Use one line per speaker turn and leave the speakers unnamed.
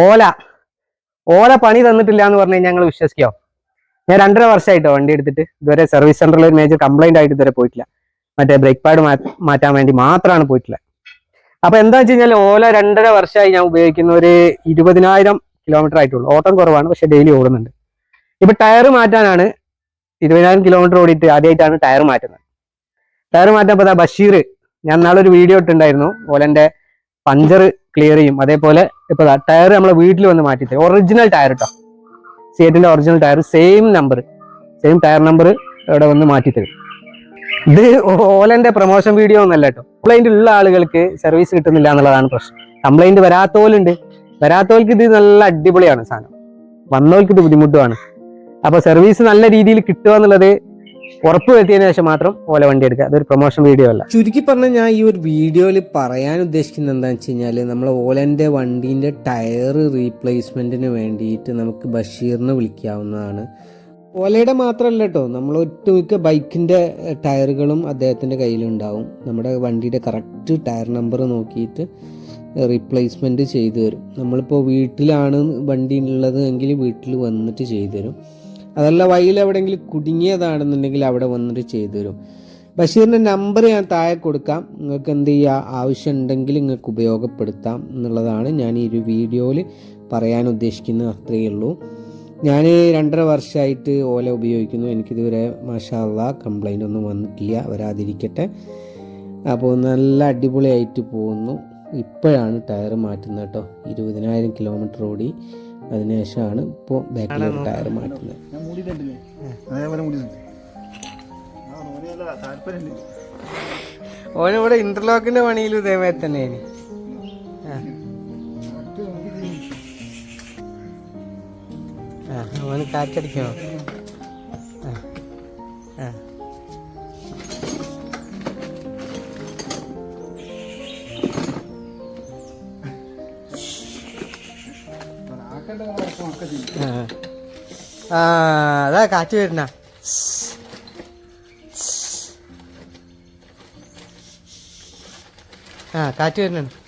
ഓല ഓല പണി തന്നിട്ടില്ല എന്ന് പറഞ്ഞു ഞങ്ങൾ വിശ്വസിക്കോ? ഞാൻ രണ്ടര വർഷമായിട്ടോ വണ്ടി എടുത്തിട്ട് ഇതുവരെ സർവീസ് സെന്ററിൽ ഒരു മേജർ കംപ്ലൈന്റ് ആയിട്ട് ഇതുവരെ പോയിട്ടില്ല. മറ്റേ ബ്രേക്ക് പാഡ് മാറ്റാൻ വേണ്ടി മാത്രമാണ് പോയിട്ടില്ല. അപ്പൊ എന്താ വെച്ച് കഴിഞ്ഞാൽ ഓല രണ്ടര വർഷമായി ഞാൻ ഉപയോഗിക്കുന്ന ഒരു ഇരുപതിനായിരം കിലോമീറ്റർ ആയിട്ടുള്ളൂ. ഓട്ടം കുറവാണ് പക്ഷെ ഡെയിലി ഓടുന്നുണ്ട്. ഇപ്പൊ ടയർ മാറ്റാനാണ് ഇരുപതിനായിരം കിലോമീറ്റർ ഓടിയിട്ട് ആദ്യമായിട്ടാണ് ടയർ മാറ്റുന്നത്. ടയർ മാറ്റാൻ ബഷീർ ഞാൻ നാളെ ഒരു വീഡിയോ ഇട്ടുണ്ടായിരുന്നു ഓലന്റെ പഞ്ചർ ക്ലിയർ ചെയ്യും. അതേപോലെ ഇപ്പൊ ടയർ നമ്മളെ വീട്ടിൽ വന്ന് മാറ്റി തരും ഒറിജിനൽ ടയർ കേട്ടോ സിയറ്റിന്റെ original tyre same number same tyre number ഇവിടെ വന്ന് മാറ്റി തരും ഇത് ഓലന്റെ പ്രൊമോഷൻ വീഡിയോ ഒന്നല്ല കേട്ടോ കംപ്ലൈന്റ് ഉള്ള ആളുകൾക്ക് സർവീസ് കിട്ടുന്നില്ല എന്നുള്ളതാണ് പ്രശ്നം. കംപ്ലൈന്റ് വരാത്തോലുണ്ട്. വരാത്തോൽക്ക് ഇത് നല്ല അടിപൊളിയാണ് സാധനം. വന്നവർക്ക് ഇത് ബുദ്ധിമുട്ടുമാണ് അപ്പൊ സർവീസ് നല്ല രീതിയിൽ കിട്ടുക എന്നുള്ളത് ഉറപ്പ് വരുത്തിയതിനു ശേഷം മാത്രം ഓല വണ്ടി എടുക്കുക. അതൊരു പ്രൊമോഷൻ വീഡിയോ അല്ല.
ചുരുക്കി പറഞ്ഞാൽ ഞാൻ ഈ ഒരു വീഡിയോയിൽ പറയാൻ ഉദ്ദേശിക്കുന്നത് എന്താണെന്ന് വെച്ച് കഴിഞ്ഞാൽ നമ്മൾ ഓലന്റെ വണ്ടീന്റെ ടയർ റീപ്ലേസ്മെന്റിന് വേണ്ടിയിട്ട് നമുക്ക് ബഷീറിനെ വിളിക്കാവുന്നതാണ്. ഓലയുടെ മാത്രമല്ല കേട്ടോ നമ്മൾ ഒട്ടുമിക്ക ബൈക്കിന്റെ ടയറുകളും അദ്ദേഹത്തിന്റെ കയ്യിലുണ്ടാവും. നമ്മുടെ വണ്ടിയുടെ കറക്റ്റ് ടയർ നമ്പർ നോക്കിയിട്ട് റീപ്ലേസ്മെന്റ് ചെയ്തു തരും. നമ്മളിപ്പോൾ വീട്ടിലാണ് വണ്ടി ഉള്ളത് എങ്കിൽ വീട്ടിൽ വന്നിട്ട് ചെയ്തു തരും. അതല്ല വഴിയിൽ എവിടെയെങ്കിലും കുടുങ്ങിയതാണെന്നുണ്ടെങ്കിൽ അവിടെ വന്നിട്ട് ചെയ്തു തരും. ബഷീറിന്റെ നമ്പർ ഞാൻ താഴെ കൊടുക്കാം. നിങ്ങൾക്ക് എന്ത് ചെയ്യുക ആവശ്യം ഉണ്ടെങ്കിൽ നിങ്ങൾക്ക് ഉപയോഗപ്പെടുത്താം എന്നുള്ളതാണ് ഞാൻ ഈ ഒരു വീഡിയോയിൽ പറയാൻ ഉദ്ദേശിക്കുന്നത്. അത്രയേ ഉള്ളൂ. ഞാൻ രണ്ടര വർഷമായിട്ട് ഓല ഉപയോഗിക്കുന്നു. എനിക്കിതുവരെ മാഷാല്ല കംപ്ലൈന്റ് ഒന്നും വന്നിട്ടില്ല. വരാതിരിക്കട്ടെ. അപ്പോൾ നല്ല അടിപൊളിയായിട്ട് പോകുന്നു. ഇപ്പോഴാണ് ടയർ മാറ്റുന്നത് കേട്ടോ. ഇരുപതിനായിരം കിലോമീറ്റർ ഓടി. അതിനുശേഷമാണ് ഇപ്പോൾ ബാക്കിൽ ടയർ മാറ്റുന്നത്. ഓനിവിടെ ഇന്റർലോക്കിന്റെ പണിയിൽ ഇതേമാതിരി തന്നെ ഓന് കാറ്റടിക്കണോ? ആ അതാ കാറ്റ് വരുന്ന. ആ കാറ്റ് വരുന്നുണ്ട്.